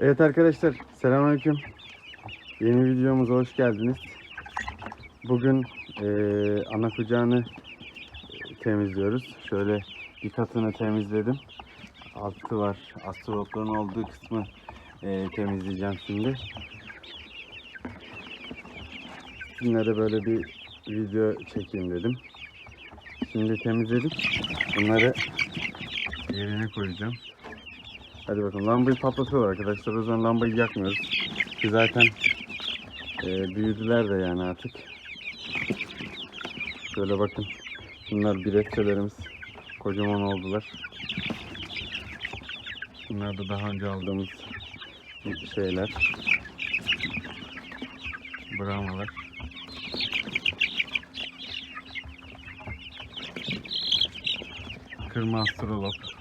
Evet arkadaşlar selamünaleyküm. Yeni videomuza hoş geldiniz. Bugün eee ana kucağını temizliyoruz. Şöyle bir katını temizledim. Altı var. Astrologların olduğu kısmı eee, temizleyeceğim şimdi. Sizinle böyle bir video çekeyim dedim. Şimdi temizledik. Bunları yerine koyacağım. Hadi bakalım. Lambayı patlatıyorlar arkadaşlar. O yüzden lambayı yakmıyoruz. Ki zaten e, büyüdüler de yani artık. Şöyle bakın. Bunlar biletçelerimiz. Kocaman oldular. Bunlar da daha önce aldığımız şeyler. Brahmalar. Kırma astrolog.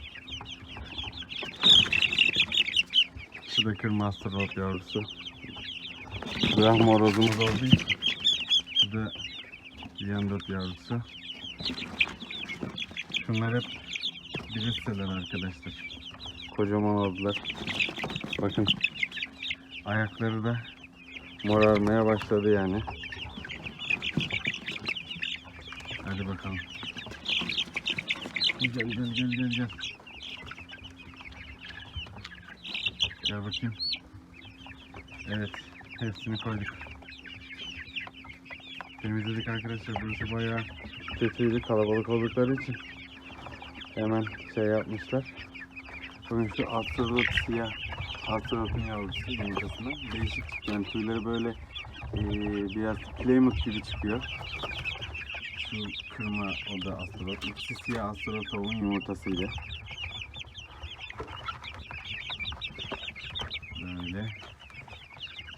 Şu da kırma astrolog yavrusu. Brahma horozumuz olduğu için. Şu da Yandot yavrusu. Şunlar hep bilisteler arkadaşlar. Kocaman oldular. Bakın. Ayakları da morarmaya başladı yani. Hadi bakalım. Gel gel gel gel gel. Gel bakayım. Evet. Hepsini koyduk. Temizledik arkadaşlar. Burası bayağı kötüydü. Kalabalık oldukları için. Hemen şey yapmışlar. Bakın şu astrolot siyah. Astrolotun yavrusu yumurtasına. Değişik. Yani tüyleri böyle eee, biraz Plymouth gibi çıkıyor. Şu kırma o da astrolot. İkisi siyah astrolot yumurtasıydı. Böyle.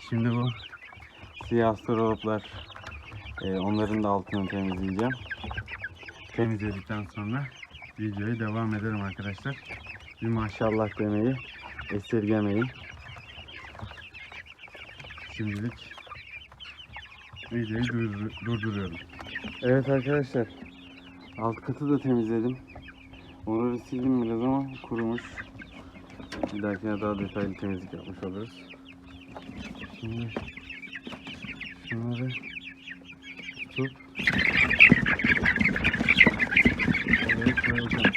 Şimdi bu siyah astrolotlar e, onların da altını temizleyeceğim. Temizledikten sonra videoya devam ederim arkadaşlar. Bir maşallah demeyi esirgemeyin. Şimdilik videoyu durdur- durduruyorum. Evet arkadaşlar. Alt katı da temizledim. Oraları sildim biraz ama kurumuş. Bir dahakine daha detaylı temizlik yapmış oluruz. Şimdi şunları tutup oraya koyacağım.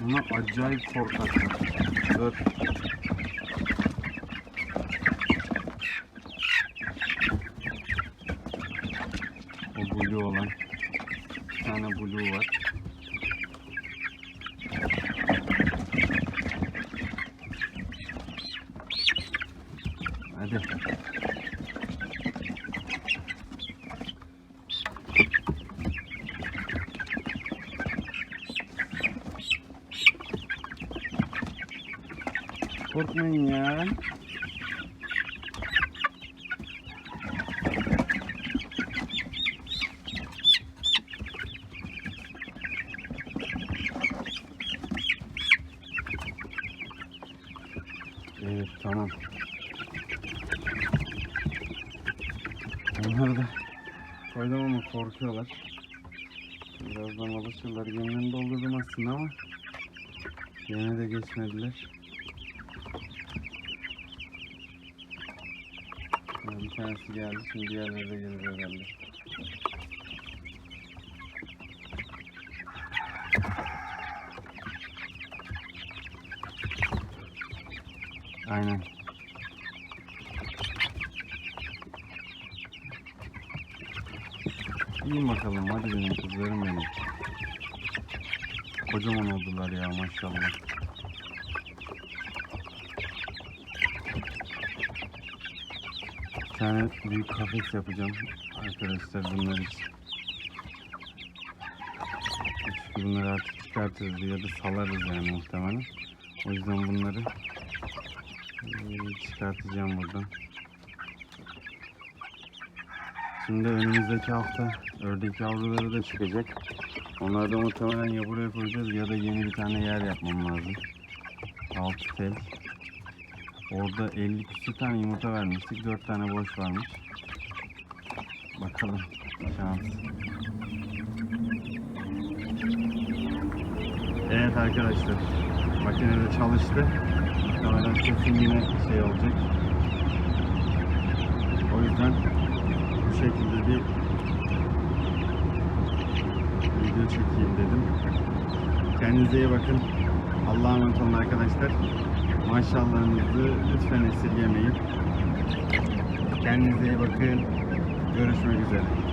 Bunlar acayip korkaklar. Dur. O blue olan. Bir tane blue var. Hadi. Korkmayın ya. Evet tamam. Onlar da koydum ama korkuyorlar. Birazdan alışırlar. Gönlünü doldurdum aslında ama yine de geçmediler. Yani bir tanesi geldi. Şimdi diğerleri de gelir herhalde. Aynen. İyi bakalım hadi benim kızlarım benim. Kocaman oldular ya maşallah. Bir tane büyük kafes yapacağım arkadaşlar bunlar için. Çünkü bunları artık çıkartırız ya da salarız yani muhtemelen. O yüzden bunları eee, çıkartacağım buradan. Şimdi önümüzdeki hafta ördek yavruları da çıkacak. Onları da muhtemelen ya buraya koyacağız ya da yeni bir tane yer yapmam lazım. Altı tel. Orada 50 küsür tane yumurta vermiştik. 4 tane boş varmış. Bakalım. Şans. Evet arkadaşlar. Makinede çalıştı. Muhtemelen sesim yine şey olacak. O yüzden bu şekilde bir video çekeyim dedim. Kendinize iyi bakın. Allah'a emanet olun arkadaşlar. Maşallahınızı lütfen esirgemeyin. Kendinize iyi bakın. Görüşmek üzere.